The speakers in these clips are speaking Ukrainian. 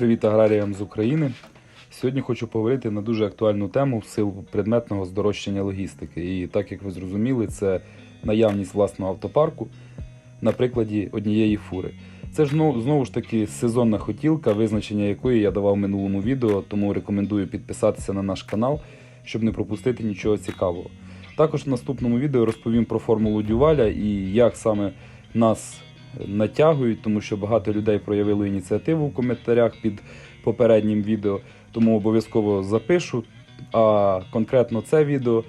Привіт аграріям з України. Сьогодні хочу поговорити на дуже актуальну тему в силу предметного здорожчання логістики. І так як ви зрозуміли, це наявність власного автопарку на прикладі однієї фури. Це ж ну, знову ж таки сезонна хотілка, визначення якої я давав в минулому відео, тому рекомендую підписатися на наш канал, щоб не пропустити нічого цікавого. Також в наступному відео розповім про формулу Дюваля і як саме нас натягують, тому що багато людей проявили ініціативу в коментарях під попереднім відео, тому обов'язково запишу. А конкретно це відео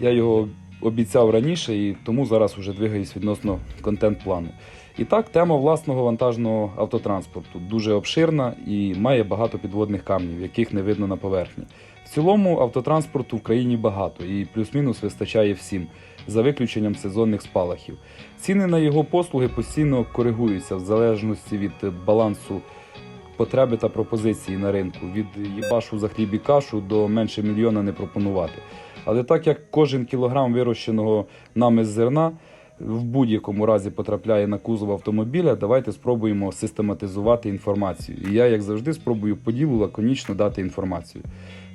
я його обіцяв раніше і тому зараз вже двигаюсь відносно контент-плану. І так, тема власного вантажного автотранспорту дуже обширна і має багато підводних камнів, яких не видно на поверхні. В цілому автотранспорту в країні багато і плюс-мінус вистачає всім, за виключенням сезонних спалахів. Ціни на його послуги постійно коригуються в залежності від балансу потреби та пропозиції на ринку, від їбашу за хліб і кашу до менше мільйона не пропонувати. Але так як кожен кілограм вирощеного нами зерна в будь-якому разі потрапляє на кузов автомобіля, давайте спробуємо систематизувати інформацію. І я, як завжди, спробую по ділу лаконічно дати інформацію.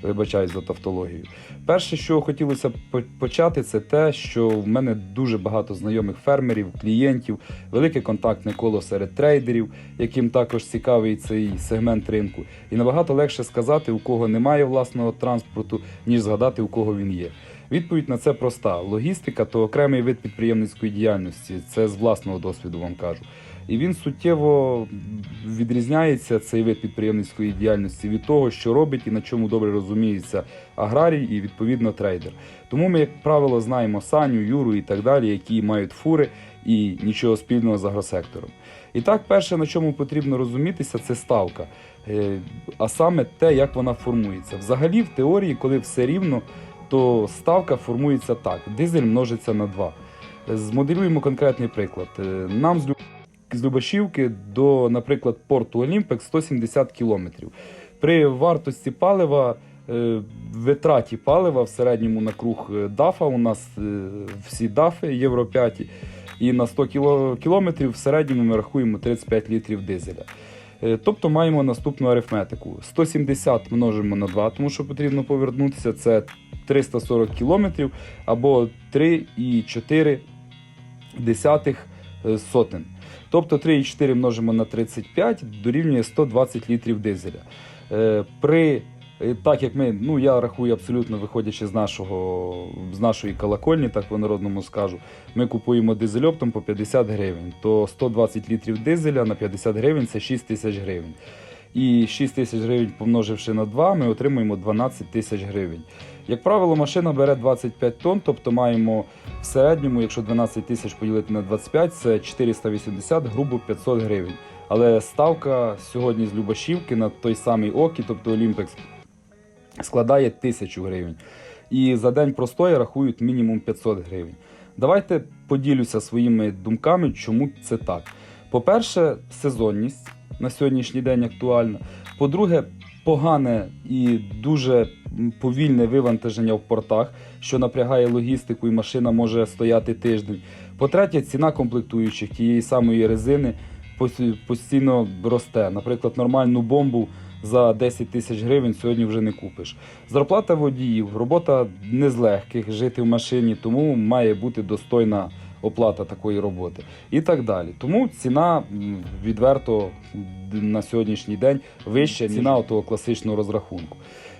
Вибачаюсь за тавтологію. Перше, що хотілося почати, це те, що в мене дуже багато знайомих фермерів, клієнтів, велике контактне коло серед трейдерів, яким також цікавий цей сегмент ринку. І набагато легше сказати, у кого немає власного транспорту, ніж згадати, у кого він є. Відповідь на це проста: логістика то окремий вид підприємницької діяльності. Це з власного досвіду вам кажу. І він суттєво відрізняється цей вид підприємницької діяльності від того, що робить і на чому добре розуміється аграрій і відповідно трейдер. Тому ми, як правило, знаємо Саню, Юру і так далі, які мають фури і нічого спільного з агросектором. І так, перше, на чому потрібно розумітися, це ставка. Е, А саме те, як вона формується. Взагалі, в теорії, коли все рівно, то ставка формується так: дизель множиться на 2. Змоделюємо конкретний приклад. Е, Нам з з Любашівки до, наприклад, порту Олімпек 170 кілометрів. При вартості палива, е, витраті палива в середньому на круг е, дафа, у нас е, всі дафи Євро 5, і на 100 кілометрів в середньому ми рахуємо 35 літрів дизеля. Тобто маємо наступну арифметику. 170 множимо на 2, тому що потрібно повернутися, це 340 кілометрів або 3,4 е, сотень. Тобто 3,4 множимо на 35 дорівнює 120 літрів дизеля. Е, При е, так як ми, ну я рахую абсолютно виходячи з нашого з нашої колокольні, так по народному скажу, ми купуємо дизель оптом по 50 гривень, то 120 літрів дизеля на 50 гривень це 6 тисяч гривень. І 6 тисяч гривень помноживши на 2, ми отримуємо 12 тисяч гривень. Як правило, машина бере 25 тонн, тобто маємо в середньому, якщо 12 тисяч поділити на 25, це 480, грубо 500 гривень. Але ставка сьогодні з Любашівки на той самий Окі, тобто Олімпекс, складає 1000 гривень. І за день простої рахують мінімум 500 гривень. Давайте поділюся своїми думками, чому це так. По-перше, сезонність на сьогоднішній день актуальна. По-друге, погане і дуже повільне вивантаження в портах, що напрягає логістику, і машина може стояти тиждень. По-третє, ціна комплектуючих тієї самої резини постійно росте. Наприклад, нормальну бомбу за 10 тисяч гривень сьогодні вже не купиш. Зарплата водіїв, робота не з легких, жити в машині, тому має бути достойна оплата такої роботи і так далі. Тому ціна відверто на сьогоднішній день вища ціна того класичного розрахунку.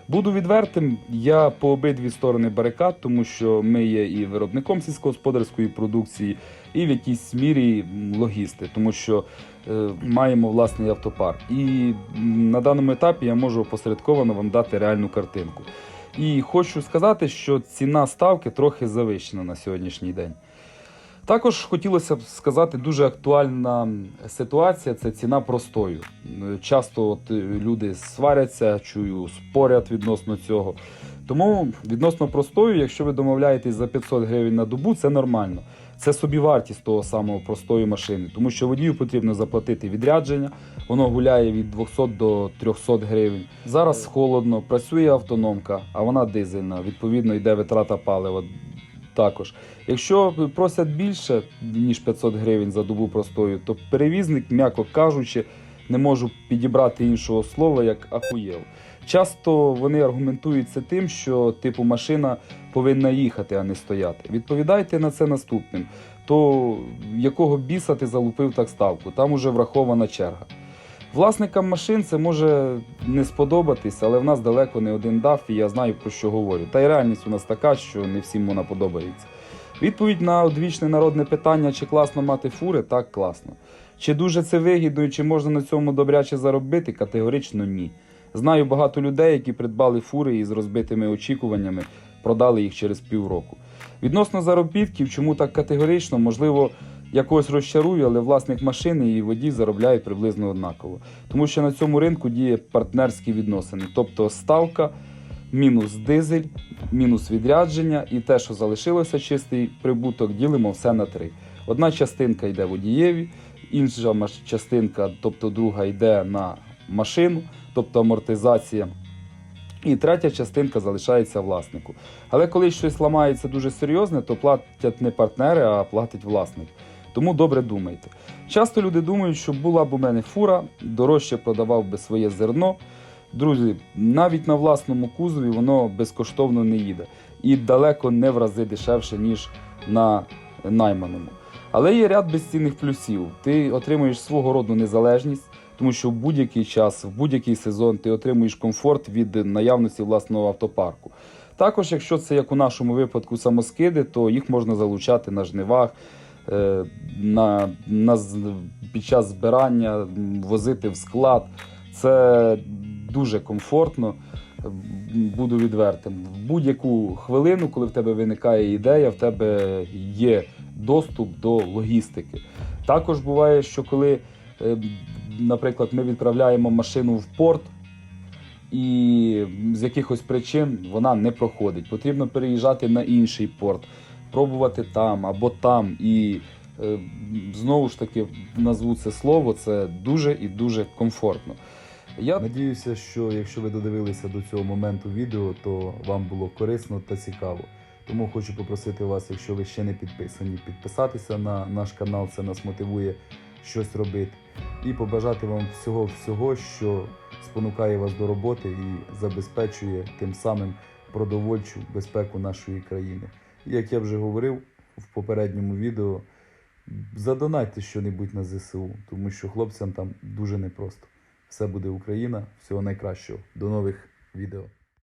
Буду відвертим, я по обидві сторони барикад, тому що ми є і виробником сільськогосподарської продукції, і в якійсь мірі логісти, тому що е, маємо власний автопарк. І на даному етапі я можу опосередковано вам дати реальну картинку. І хочу сказати, що ціна ставки трохи завищена на сьогоднішній день. Також хотілося б сказати, дуже актуальна ситуація це ціна простою. Часто от е, люди сваряться, чую, спорять відносно цього. Тому відносно простою, якщо ви домовляєтесь за 500 гривень на добу, це нормально. Це собівартість того самого простої машини, тому що водію потрібно заплатити відрядження, воно гуляє від 200 до 300 гривень. Зараз холодно, працює автономка, а вона дизельна. Відповідно, йде витрата палива також. Якщо просять більше ніж 500 гривень за добу простою, то перевізник, м'яко кажучи, не можу підібрати іншого слова, як ахуєв. Часто вони аргументують це тим, що типу машина повинна їхати, а не стояти. Відповідайте на це наступним. То якого біса ти залупив так ставку? Там уже врахована черга. Власникам машин це може не сподобатись, але в нас далеко не один дав, і я знаю про що говорю. Та й реальність у нас така, що не всім вона подобається. Відповідь на одвічне народне питання, чи класно мати фури, так класно. Чи дуже це вигідно і чи можна на цьому добряче заробити? Категорично ні. Знаю багато людей, які придбали фури із розбитими очікуваннями, продали їх через півроку. Відносно заробітків, чому так категорично, можливо, я когось розчарую, але власник машини і водій заробляють приблизно однаково. Тому що на цьому ринку діє партнерські відносини, тобто ставка, мінус дизель, мінус відрядження, і те, що залишилося чистий прибуток, ділимо все на три. Одна частинка йде водієві, інша частинка, тобто друга, йде на машину, тобто амортизація. І третя частинка залишається власнику. Але коли щось ламається дуже серйозне, то платять не партнери, а платить власник. Тому добре думайте. Часто люди думають, що була б у мене фура, дорожче продавав би своє зерно. Друзі, навіть на власному кузові воно безкоштовно не їде. І далеко не в рази дешевше, ніж на найманому. Але є ряд безцінних плюсів. Ти отримуєш свого роду незалежність, тому що в будь-який час, в будь-який сезон ти отримуєш комфорт від наявності власного автопарку. Також, якщо це як у нашому випадку самоскиди, то їх можна залучати на жнивах, на, на, під час збирання, возити в склад. Це дуже комфортно. Буду відвертим. В будь-яку хвилину, коли в тебе виникає ідея, в тебе є доступ до логістики. Також буває, що коли, е, наприклад, ми відправляємо машину в порт, і з якихось причин вона не проходить. Потрібно переїжджати на інший порт, пробувати там або там. І е, знову ж таки назву це слово, це дуже і дуже комфортно. Я надіюся, що якщо ви додивилися до цього моменту відео, то вам було корисно та цікаво. Тому хочу попросити вас, якщо ви ще не підписані, підписатися на наш канал, це нас мотивує щось робити. І побажати вам всього-всього, що спонукає вас до роботи і забезпечує тим самим продовольчу безпеку нашої країни. Як я вже говорив в попередньому відео, задонайте щонебудь на ЗСУ, тому що хлопцям там дуже непросто. Все буде Україна, всього найкращого. До нових відео.